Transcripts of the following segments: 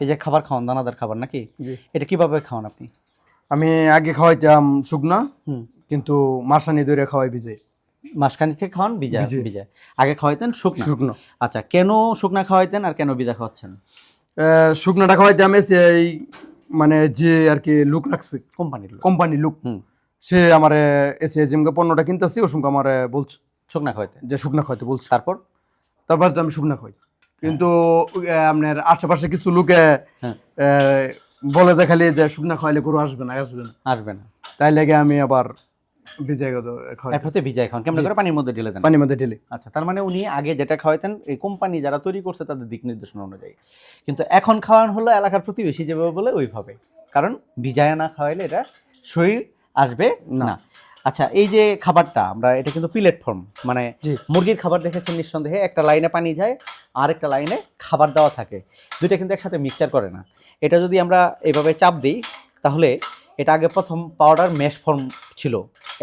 এই যে খাবার খাওয়ান দানাদার খাবার নাকি। এটা কীভাবে খাওয়ান আপনি? আমি আগে খাওয়াইতাম শুকনা কিন্তু মাসানি দইরে খাওয়াই ভিজে মাসখানি থেকে খাওয়ান বিজা ভিজে। বিজা আগে খাওয়াইতেন শুকনো? শুকনো। আচ্ছা কেন শুকনা খাওয়াইতেন আর কেন বিজা খাওয়াচ্ছেন? শুকনাটা খাওয়াইতাম এসে এই মানে যে আর কি লুক রাখছে। কোম্পানির লোক কোম্পানি লুক সে আমার এসে যেমকে পণ্যটা কিনতেছি ও সঙ্গে আমার বলছে শুকনা খাওয়াইতেন। যে শুকনা খাওয়াইতে বলছে। তারপর? তারপর তো আমি শুকনা খাই কিন্তু আপনার আশেপাশে কিছু লোকে হ্যাঁ। বলে যে খালি যে শুকনা খাওয়াইলে গরু আসবে না আসবে না। আসবে না। তাই লেগে আমি আবার হচ্ছে ভিজাই খাওয়ান। কেমন করে পানির মধ্যে ঢেলে দেন? পানির মধ্যে ঢেলে। আচ্ছা তার মানে উনি আগে যেটা খাওয়াইতেন এই কোম্পানি যারা তৈরি করছে তাদের দিক নির্দেশনা অনুযায়ী। কিন্তু এখন খাওয়ান হলো এলাকার প্রতিবেশী যেভাবে বলে ওইভাবে। কারণ ভিজায় না খাওয়াইলে এটা শরীর আসবে না। আচ্ছা এই যে খাবারটা আমরা এটা কিন্তু পিলেট ফর্ম মানে মুরগির খাবার দেখেছেন নিঃসন্দেহে একটা লাইনে পানি যায় আর একটা লাইনে খাবার দেওয়া থাকে। দুইটা কিন্তু একসাথে মিক্সচার করে না। এটা যদি আমরা এইভাবে চাপ দিই তাহলে এটা আগে প্রথম পাউডার মেশ ফর্ম ছিল।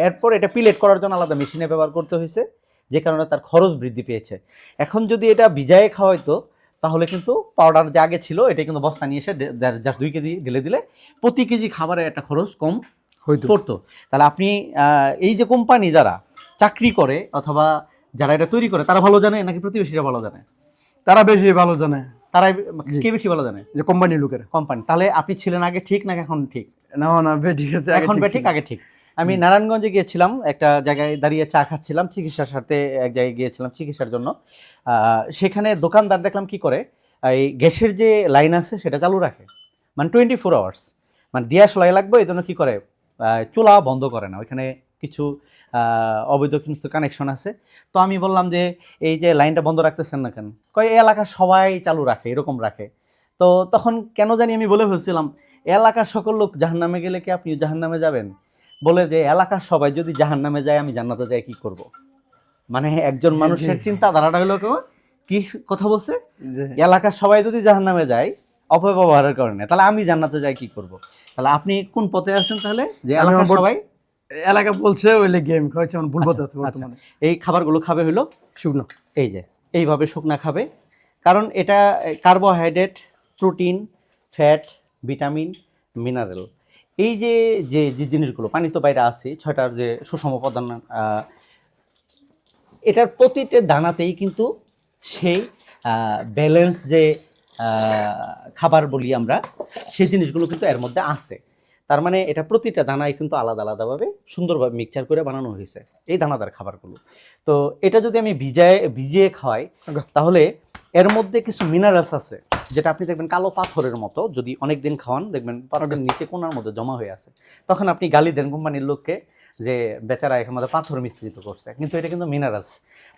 এরপর এটা পিলেট করার জন্য আলাদা মেশিনে ব্যবহার করতে হয়েছে যে কারণে তার খরচ বৃদ্ধি পেয়েছে। এখন যদি এটা ভিজায়ে খাওয়াইতো তাহলে কিন্তু পাউডার যে আগে ছিল এটা কিন্তু বস্তা নিয়ে এসে জাস্ট দুই কেজি ঢেলে দিলে প্রতি কেজি খাবারের একটা খরচ কম হয়তো পড়তো। তাহলে আপনি এই যে কোম্পানি যারা চাকরি করে অথবা যারা এটা তৈরি করে তারা ভালো জানে নাকি প্রতিবেশীরা ভালো জানে? তারা বেশি ভালো জানে। তারাই কে বেশি ভালো জানে? যে কোম্পানির লোকের। কোম্পানি তাহলে আপনি ছিলেন আগে ঠিক নাকি এখন ঠিক? না না বে ঠিক আছে এখন ঠিক আগে ঠিক। আমি নারায়ণগঞ্জে গিয়েছিলাম একটা জায়গায় দাঁড়িয়ে চা খাচ্ছিলাম চিকিৎসার সাথে এক জায়গায় গিয়েছিলাম চিকিৎসার জন্য। আহ, সেখানে দোকানদার দেখলাম কি করে এই গ্যাসের যে লাইন আছে সেটা চালু রাখে। মানে টোয়েন্টি ফোর আওয়ার্স মানে দিয়া সলাই লাগবে এই জন্য কী করে চুলা বন্ধ করে না। ওইখানে কিছু অবৈধ কিছু কানেকশন আছে। তো আমি বললাম যে এই যে লাইনটা বন্ধ রাখতেছেন না কেন? কয় এই এলাকার সবাই চালু রাখে এরকম রাখে। তো তখন কেন জানি আমি বলে ফেলছিলাম এলাকার সকল লোক জাহান্নামে গেলে কি আপনি জাহান্নামে যাবেন? বলে যে এলাকার সবাই যদি জাহান্নামে যায় আমি জান্নাতে যাই কি করব? মানে একজন মানুষের চিন্তাধারাটা হলো কেমন? কি কথা বলছে? যে এলাকার সবাই যদি জাহান্নামে যায় অপব্যবহারের কারণে তাহলে আমি জান্নাতে যাই কি করব? তাহলে আপনি কোন পথে আছেন তাহলে? যে এলাকার সবাই এলাকা বলছে ওইলে গেম খাওয়াচ্ছে আমার ভুল আচ্ছা, কথা আছে বর্তমানে। এই খাবারগুলো খাবে হলো? শুকনো। এই যে এইভাবে শুকনা খাবে। কারণ এটা carbohydrate protein fat vitamin mineral এই যে যে যে জিনিসগুলো পানি তো বাইরে আছে ছয়টার যে সুষম উপাদান এটার প্রতিটা দানাতেই কিন্তু সেই ব্যালেন্স যে খাবার বলি আমরা সেই জিনিসগুলো কিন্তু এর মধ্যে আছে। তার মানে এটা প্রতিটা দানায় কিন্তু আলাদা আলাদাভাবে সুন্দরভাবে মিক্সচার করে বানানো হয়েছে এই দানাদার খাবারগুলো। তো এটা যদি আমি ভিজায় ভিজিয়ে খাওয়াই আচ্ছা। তাহলে এর মধ্যে কিছু মিনারেলস আছে যেটা আপনি দেখবেন কালো পাথরের মতো যদি অনেক দিন খাওয়ান দেখবেন পাথরের নিচে কোনার মধ্যে জমা হয়ে আছে। তখন আপনি গালি দেন কোম্পানির লোককে যে বেচারা এখানে মধ্যে পাথর মিশ্রিত করছে। কিন্তু এটা কিন্তু মিনারেলস।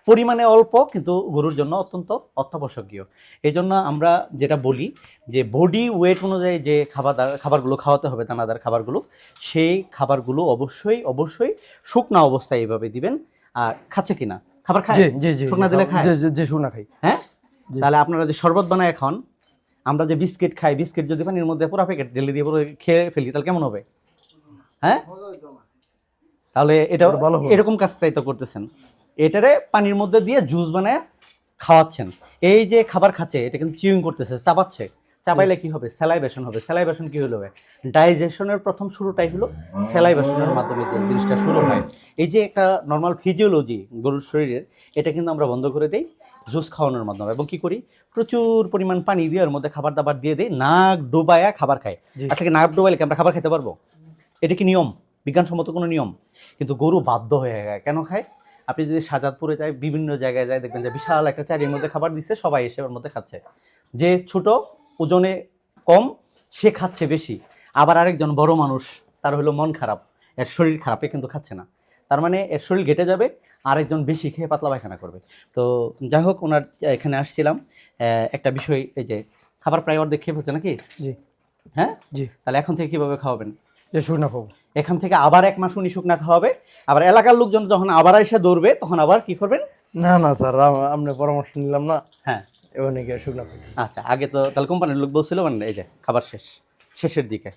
পরিমাণে অল্প কিন্তু গরুর জন্য অত্যন্ত অত্যাবশ্যকীয়। এই জন্য আমরা যেটা বলি যে বডি ওয়েট অনুযায়ী যে খাবার খাবারগুলো খাওয়াতে হবে দানাদার খাবারগুলো সেই খাবারগুলো অবশ্যই অবশ্যই শুকনা অবস্থায় এইভাবে দিবেন। আর খাচ্ছে কিনা খাবার খায়? জি জি জি শুকনা দিলে খায়? জি শুকনা খাই। হ্যাঁ? তাহলে আপনারা যে শরবত বানায় এখন আমরা যে বিস্কিট খাই বিস্কিট যদি পানির মধ্যে পুরো প্যাকেট ঢেলে দিয়ে পুরো খেয়ে ফেলি তাহলে কেমন হবে? হ্যাঁ? তাহলে এটা। এরকম কাজটাই তো করতেছেন। এটারে পানির মধ্যে দিয়ে জুস বানায় খাওয়াচ্ছেন। এই যে খাবার খাচ্ছে এটা কিন্তু চিউইং করতেছে চাপাচ্ছে। চাপাইলে কি হবে? স্যালাইভেশন হবে। স্যালাইভেশন কি হলো ডাইজেশনের প্রথম শুরুটাই হলো স্যালাইভেশনের মাধ্যমে যে জিনিসটা শুরু হয়। এই যে একটা নর্মাল ফিজিওলজি গরুর শরীরের এটা কিন্তু আমরা বন্ধ করে দিই জুস খাওয়ানোর মাধ্যমে। এবং কি করি? প্রচুর পরিমাণ পানি দিয়ে ওর মধ্যে খাবার দাবার দিয়ে দিই নাক ডুবায়া খাবার খায়। জি। আচ্ছা নাক ডুবাইলে কি আমরা খাবার খেতে পারব? এটা কি নিয়ম? বিজ্ঞানসম্মত কোনো নিয়ম? কিন্তু গরু বাধ্য হয়ে যায় কেন খায়? আপনি যদি সাজাদপুরে যায় বিভিন্ন জায়গায় যায় দেখবেন যে বিশাল একটা চারির মধ্যে খাবার দিচ্ছে সবাই এসে ওর মধ্যে খাচ্ছে। যে ছোট ওজনে কম সে খাচ্ছে বেশি। আবার আরেকজন বড় মানুষ তার হলো মন খারাপ এর শরীর খারাপে কিন্তু খাচ্ছে না। তার মানে এর শরীর ঘেটে যাবে আরেকজন বেশি খেয়ে পাতলা পায়খানা করবে। তো যাই হোক ওনার এখানে আসছিলাম। একটা বিষয় এই যে খাবার প্রায় অর্ধেক খেয়ে ফেলছে নাকি? জি। হ্যাঁ? জি। তাহলে এখন থেকে কীভাবে খাওয়াবেন? যে শুকনা খাব এখান থেকে আবার এক মাস উনি শুকনা খাওয়াবে। আবার এলাকার লোকজন যখন আবার এসে দৌড়বে তখন আবার কি করবেন? না না স্যার আমরা পরামর্শ নিলাম না। হ্যাঁ। এবার নাকি শুকনা আচ্ছা আগে তো তাহলে কোম্পানির লোক বলছিল মানে এই যে খাবার শেষ শেষের দিকে।